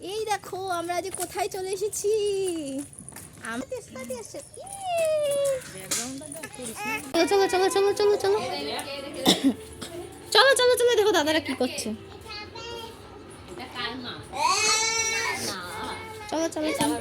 এই দেখো আমরা আজ কোথায় চলে এসেছি? চলো চলো চলো চলো চলো চলো। চলো চলো চলো দেখো দাদারা কি করছে। চলো চলো চলো।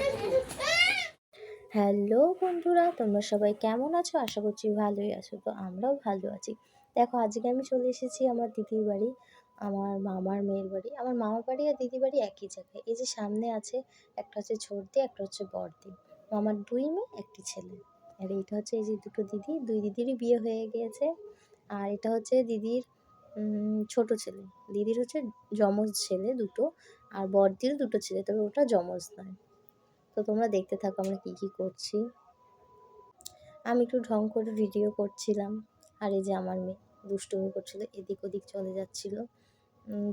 হ্যালো বন্ধুরা তোমরা সবাই কেমন আছো? আশা করছি ভালোই আছো তো আমরাও ভালো আছি। দেখো আজকে আমি চলে এসেছি আমার দিদির বাড়ি। আমার মামার মেয়ের বাড়ি, আমার মামার বাড়ি আর দিদির বাড়ি একই জায়গায়। এই যে সামনে আছে, একটা হচ্ছে ছোটদি একটা হচ্ছে বড়দি। মামার দুই মেয়ে, একটি ছেলে। আর এইটা হচ্ছে এই যে দুটো দিদি, দুই দিদিরই বিয়ে হয়ে গিয়েছে। আর এটা হচ্ছে দিদির ছোট ছেলে। দিদির হচ্ছে যমজ ছেলে দুটো, আর বড়দিরও দুটো ছেলে, তবে ওটা যমজ নয়। তো তোমরা দেখতে থাকো আমরা কী কী করছি। আমি একটু ঢং করে ভিডিও করছিলাম। আর এই যে আমার মেয়ে দুষ্টুমি করছিল, এদিক ওদিক চলে যাচ্ছিল।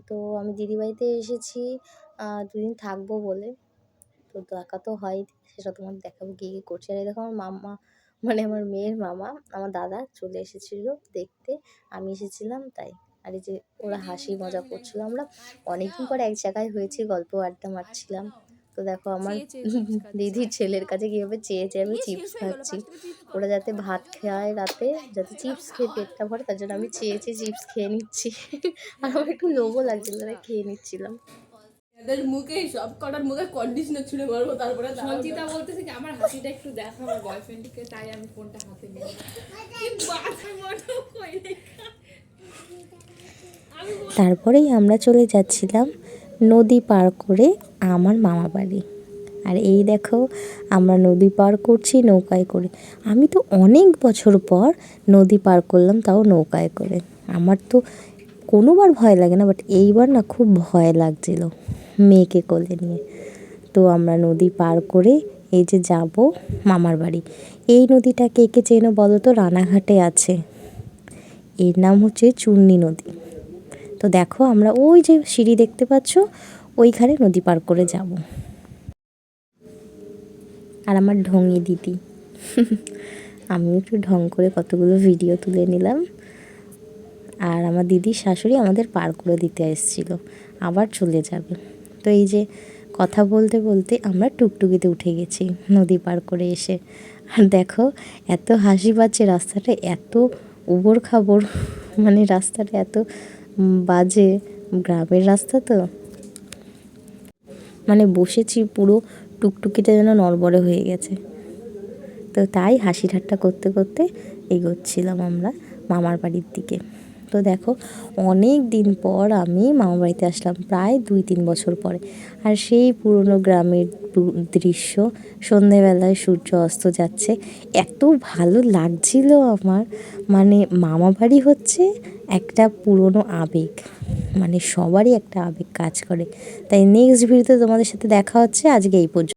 তো আমি দিদিবাড়িতে এসেছি দুদিন থাকব বলে। তো দেখা তো হয়, সেটা তোমার দেখাবো কী কী করছে। আর দেখো আমার মামা মানে আমার মেয়ের মামা, আমার দাদা চলে এসেছিল দেখতে, আমি এসেছিলাম তাই। আর এই যে ওরা হাসি মজা করছিল, আমরা অনেকদিন পর এক জায়গায় হয়েছি গল্প আড্ডা মারছিলাম। তো দেখো আমার দিদির ছেলের কাছে কীভাবে চেয়ে চেয়ে আমি চিপস খাচ্ছি। ওরা যাতে ভাত খায় রাতে যাতে চিপস খেয়ে পেটটা ভরে তার জন্য আমি চেয়ে চেয়ে চিপস খেয়ে নিচ্ছি। আর আমার একটু লোভও লাগছিল তাই খেয়ে নিচ্ছিলাম। এদের মুখে সব কটার মুখে কন্ডিশনার ছুঁড়ে মারবো তারপরে সঞ্চিতা বলতেছে কি আমার হাসিটা একটু দেখা আমার বয়ফ্রেন্ডকে তাই আমি ফোনটা হাতে নিই তারপরেই আমরা চলে যাচ্ছিলাম নদী পার করে আমার মামা বাড়ি। আর এই দেখো, আমরা নদী পার করছি নৌকায় করে। আমি তো অনেক বছর পর নদী পার করলাম, তাও নৌকায় করে। আমার তো কোনোবার ভয় লাগে না বাট এইবার না খুব ভয় লাগছিল মেয়েকে কোলে নিয়ে। তো আমরা নদী পার করে এই যে যাব মামার বাড়ি। এই নদীটা কে কে চেনো বলো তো? রানাঘাটে আছে। এর নাম হচ্ছে চুন্নি নদী। তো দেখো, আমরা ওই যে সিঁড়ি দেখতে পাচ্ছ, ওইখানে নদী পার করে যাব। আর আমার ঢঙি দিদি। আমি একটু ঢং করে কতগুলো ভিডিও তুলে নিলাম। আর আমার দিদির শাশুড়ি আমাদের পার করে দিতে এসেছিল, আবার চলে যাবে। তো এই যে কথা বলতে বলতে আমরা টুকটুকিতে উঠে গেছি নদী পার করে এসে। আর দেখো, এত হাসি পাচ্ছে রাস্তাটা, এত উবড় খাবড় মানে রাস্তাটা এত বাজে, গ্রামের রাস্তা তো। মানে বসেছি পুরো টুকটুকিটা যেন নড়বড়ে হয়ে গেছে। তো তাই হাসি ঠাট্টা করতে করতে এগোচ্ছিলাম আমরা মামার বাড়ির দিকে। তো দেখো, অনেক দিন পর আমি মামার বাড়িতে আসলাম, প্রায় দুই তিন বছর পরে। আর সেই পুরনো গ্রামের দৃশ্য, সন্ধেবেলায় সূর্য অস্ত যাচ্ছে, এত ভালো লাগছিল আমার। মানে মামা বাড়ি হচ্ছে একটা পুরনো আবেগ মানে সবারই একটা আবেগ কাজ করে। তাই নেক্সট ভিডিওতে তোমাদের সাথে দেখা হচ্ছে, আজকে এই পর্যন্ত।